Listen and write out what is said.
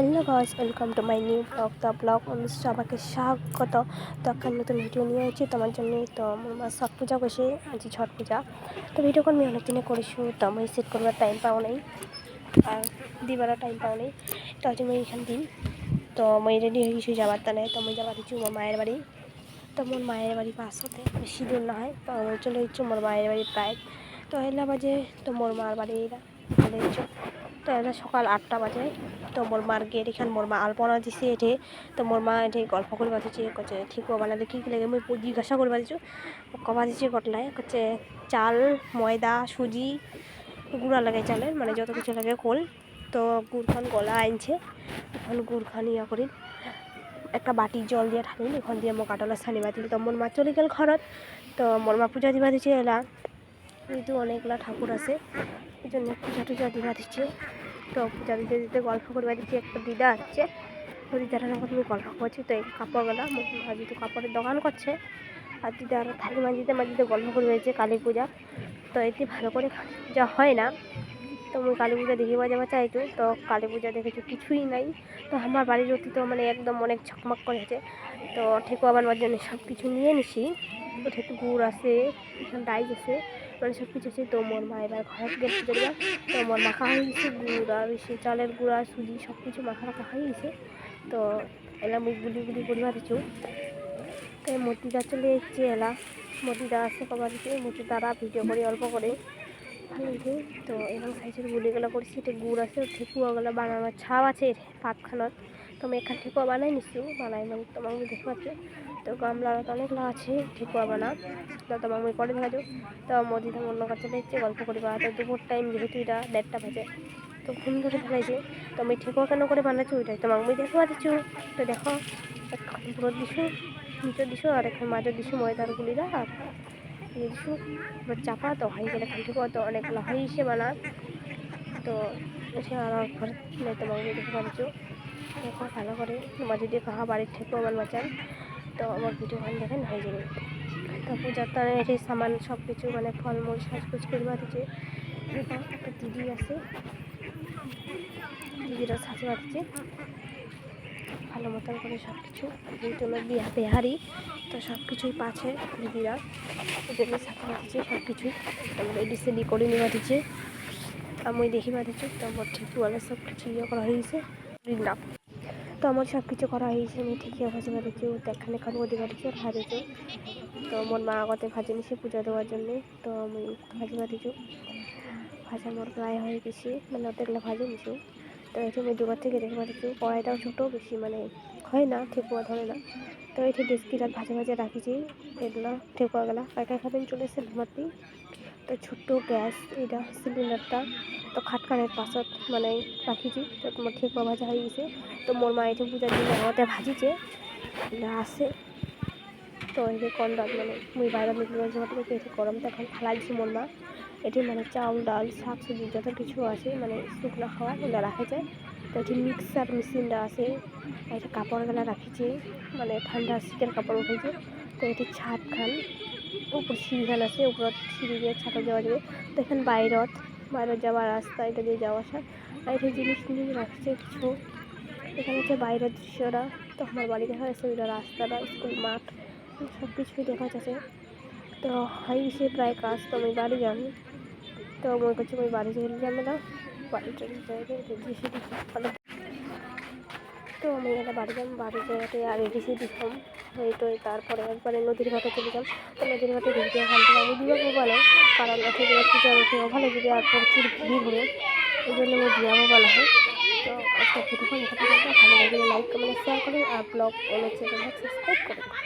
Hello guys, welcome to my new blog. The blog অনুষ্ঠান আমাকে স্বাগত। তো একটা নতুন ভিডিও নিয়ে আছি তোমার জন্য। তো আমার ছট পূজা বসে আজি ছট পূজা। তো ভিডিওখন আমি অনেক দিনে কৰিছোঁ তো মই সেট করবার টাইম পাওঁ নাই। আর দিবার টাইম পাওঁ নাই। তো আজি মই এইখান দিম তো মই রেডি হয়ে গেছি যাবার তানে তো মই যাবার দিচ্ছি আমার মায়ের বাড়ি। তো মোর মায়ের বাড়ি পাশতে বেশি দূর না হয়। তো আমি চলে যাচ্ছি মোর মায়ের বাড়ি প্রায় তো এলা বাজে তো মোর মার বাড়ি। এরা চলে তো সকাল আটটা বাজে। তো মোর মার গেট এখান মোর মা আলপনা দিছে এঠে। তো মোর মা এঠে গল্প করে বাঁধিছে কচ্ছে ঠিক কি কি লাগে? মুই জিজ্ঞাসা করে বাঁধিছো কবা দিছে গটলায় কচ্ছে চাল, ময়দা সুজি গুঁড়া লাগে চালের মানে যত কিছু লাগে কোল তো গুড়খান গলা আনছে। এখন গুড়খান ইয়া করি একটা বাটি জল দিয়ে ঢালিল ওখান দিয়ে মোক কাটলা ছানি বাতিল তো মোর মা চলে গেল ঘরত তো মোর মা পূজা দিবা দিছে এলা। কিন্তু অনেকগুলা ঠাকুর আছে এই জন্য পূজা টুজা দিবা দিচ্ছে তো পূজা দিতে দিতে গল্প করবা দিচ্ছি একটা দিদা আছে তো দিদাটার সঙ্গে তুমি গল্প করছি, তো এই কাপড়গুলা যেহেতু কাপড়ের দোকান করছে, আর দিদা আরও থালি মাঝিতে মাঝিতে গল্প করে হয়েছে কালী পূজা। তো এটি ভালো করে যা হয় না, তো মুই কালী পূজা দেখিবা যাবা চাইতো তো কালী পূজা দেখেছি কিছুই নাই। তো আমার বাড়ির অতি তো মানে একদম অনেক ঝকমক করে আছে। তো ঠেকুয়া বানবার জন্য সব কিছু নিয়ে নিছি। তো ঠেকু গুড় আছে ডাইস আছে। মানে সব কিছু আছে তো মোর মা এবার ঘরে পুজো দিবা। তো মোর মাখা হয়ে গেছে, গুড় আর সে চালের গুঁড়া সুজি সব কিছু মাখা রাখা হয়ে গেছে। তো এলা মুখ গুলি গুলি পরিবার আছে তো মতিদা চলে এসছে এলা। মতিদা আছে কবার মতিদারা ভিডিও করে, অল্প করে। তো এরকম সাইজের গুলিগুলো করছি এটা গুড় আছে ঠেকুয়াগুলো বানানোর ছাপ আছে পাতখানত তো আমি এখান ঠেকুয়া বানাই নিছি, বানাই মানে তোমাকে দেখতে পাচ্ছ। তো গামলার তো অনেক আছে, ঠেকুয়া বানা তো তোমাকে আমি পরে দেখা তো মোদিটা অন্য কাছে দেখছে গল্প করিবা তো দুপুর টাইম যেহেতু এটা দেড়টা বাজে, তো ঘুম ধরে ফেলাইছে তো আমি ঠেকুয়া কেন করে বানাচ্ছি ওইটাই তোমাকে আমি দেখতে পাচ্ছি। তো দেখো একখান পুরো দিছু নিচে দিছু, আর এখন মাঝে দিছু, ময়দার গুলিরা আর চাপা তো হয়ে গেলে খান ঠেকুয়া তো অনেকগুলো হয়েছে বানা তো এসে আর ঘরে নেই তোমাকে দেখতে পাচ্ছ দেখো ভালো করে। তোমার যদি কাহা বাড়ির ঠেকুয়া বানবা চান তো আমার ভিডিও খান দেখেন হয়ে যাবে। তো পূজার তার এটি সামান সব কিছু মানে ফলমূল সাজগুজ করবা দিচ্ছে। একটা দিদি আছে, দিদিরা সাজবা দিচ্ছে। ভালো মতন করে সব কিছু যেহেতু আমার বিহারি তো সব কিছুই পাচ্ছে দিদিরা। ওই জন্য সাজবা সব কিছুই আমরা এডি সেডি করে নেওয়া দিচ্ছে আমি দেখিবা দিচ্ছি তো আমার ঠিকওয়ালা সব কিছু ইয়ে করা হয়েছে না তো আমার সব কিছু করা হয়েছে, আমি ঠিকই ভাজি বাড়িছি দেখানে খান ওদের বাড়িছি আর ভাজিছি তো। মোর মা আগতে ভাজি নিছে পূজা দেওয়ার জন্যে, তো আমি ভাজি বাড়িছি ভাজা মোর প্রায় হয়ে গেছে মানে অর্ধেকলা ভাজি নিছি। তো এটি আমি দুবার থেকে দেখে পাচ্ছি কড়াইটাও ছোটো, বেশি মানে হয় না ঠেকুয়া ধরে না। তো এটি ডেস্কিটার ভাজা ভাজা রাখিছি, এগুলো ঠেকুয়াগুলা একা খাদিন চলে এসে তো ছোট্ট গ্যাস, এটা সিলিন্ডারটা, তো খাটকানের পাছত মানে রাখিছি, তো তোমার ঠেকুয়া ভাজা হয়ে গেছে। তো মোর মা এটি পূজার দিন আগতে ভাজিছে আছে। তো এই যে কম দাম মানে মুই বাইরে নিকলে ঝোট থেকে এটি গরম তখন ফালাইছি মোর মা। এটি মানে চাউল, ডাল, শাক, সবজি, যত কিছু আছে মানে শুকনো খাওয়া ওগুলো রাখা যায়। এটি মিক্সার মেশিনটা আছে এটা কাপড়গুলো রাখিছে মানে ঠান্ডা শীতের কাপড় উঠেছে তো এটি ছাদ খান, উপর সিঁড়িখান আছে উপর সিঁড়ি দিয়ে ছাতা যাওয়া যাবে। তো এখানে বাইরত বাইরত যাওয়ার রাস্তা, এটা দিয়ে যাওয়া আসা। আর এটা জিনিস নিয়ে রাখছে কিছু, এখানে হচ্ছে বাইরের দৃশ্যটা, তো আমার বাড়ি দেখা যাচ্ছে, ওইটা রাস্তাটা, স্কুল মাঠ সব কিছুই দেখা যাচ্ছে। তো হয়ে গেছে প্রায় কাজ তো আমি বাড়ি যাব তো মনে করছি আমি বাড়ি চলে যাবে না। যাবে ভালো। তো আমি এটা বাড়ি যাব, বাড়ি জায়গাতে আর এডিসি দিতাম এই তো তারপরে একবারে নদীর ঘাটে চলে যাম তো নদীর ঘাটে ভিডিও হালতে আমি দিব বলে কারণ এত পূজা উঠে ভালো যদি আর প্রচুর ভিড় হবে এই জন্য আমি দিয়াবো বলা হয় তো একটা ভিডিও ভালো লাগে লাইক কমেন্ট শেয়ার করুন আর ব্লগ অনেক চ্যানেল সাবস্ক্রাইব করুন।